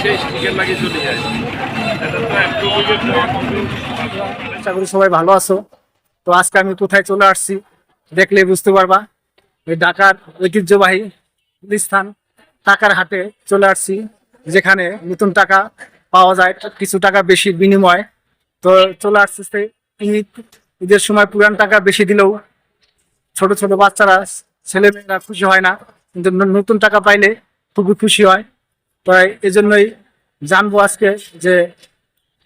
ওই আশা করি সবাই ভালো আছো। তো আজকে আমি কোথায় চলে আসছি দেখলে বুঝতে পারবা। এই ঢাকার ঐতিহ্যবাহী স্থান টাকার হাটে চলে আসছি, যেখানে নতুন টাকা পাওয়া যায়, কিছু টাকা বেশি বিনিময়। তো চলে আসছে ঈদ, ঈদের সময় পুরান টাকা বেশি দিলেও ছোট ছোট বাচ্চারা, ছেলেমেয়েরা খুশি হয় না। কিন্তু নতুন টাকা পাইলে খুবই খুশি হয়। তো এই জন্যই জানব আজকে যে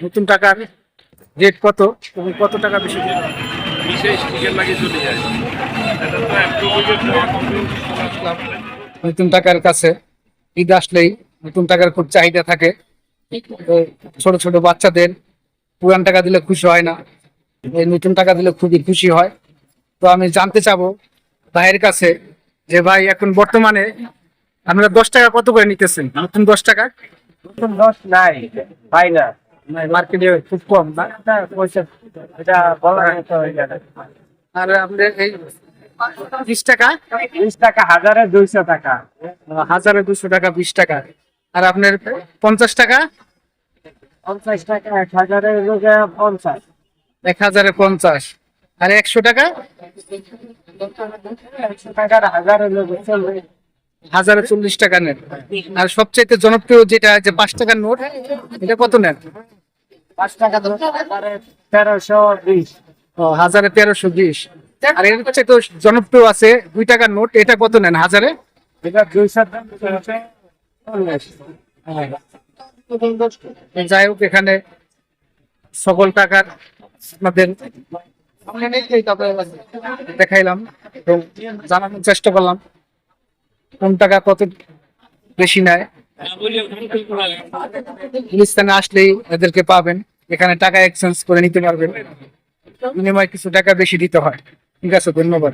নতুন টাকার রেট কত এবং কত টাকা বেশি বিশেষ লাগে চলে যায়। নতুন টাকার কাছে ঈদ আসলেই নতুন টাকার খুব চাহিদা থাকে। ছোট ছোট বাচ্চাদের পুরান টাকা দিলে খুশি হয় না। এই নতুন টাকা দিলে খুবই খুশি হয়। তো আমি জানতে চাবো ভাইয়ের কাছে যে ভাই এখন বর্তমানে আপনারা দশ টাকা কত করে নিতেছেন? নতুন দশ টাকা? নতুন দশ নাই পাই না। মার্কেটে খুব কম না? এটা পয়সা এটা বলা যাবে আর এই বিশ টাকা? বিশ টাকা হাজারে দুইশো টাকা। হাজারে দুশো টাকা বিশ টাকা। আর আপনার পঞ্চাশ টাকা? পঞ্চাশ টাকা এক হাজারে পঞ্চাশ। এক হাজারে পঞ্চাশ। আর একশো টাকা? একশো টাকার হাজারে হাজারে চল্লিশ টাকা নেন। আর সবচাইতে জনপ্রিয় যেটা যে পাঁচ টাকার নোট এটা কত নেন? পাঁচ টাকা হাজারে তেরোশো বিশ। হাজারে তেরোশো বিশ। আর এর হচ্ছে তো জনপ্রিয় আছে দুই টাকার নোট এটা কত নেন হাজারে? চল্লিশ। যাই হোক এখানে সকল টাকার আপনাদের দেখাইলাম এবং জানানোর চেষ্টা করলাম। কোন টাকা কত বেশি নেয়? আসলেই এদেরকে পাবেন। এখানে টাকা এক্সচেঞ্জ করে নিতে পারবেন। বিনিময়ে কিছু টাকা বেশি দিতে হয়। ঠিক আছে, ধন্যবাদ।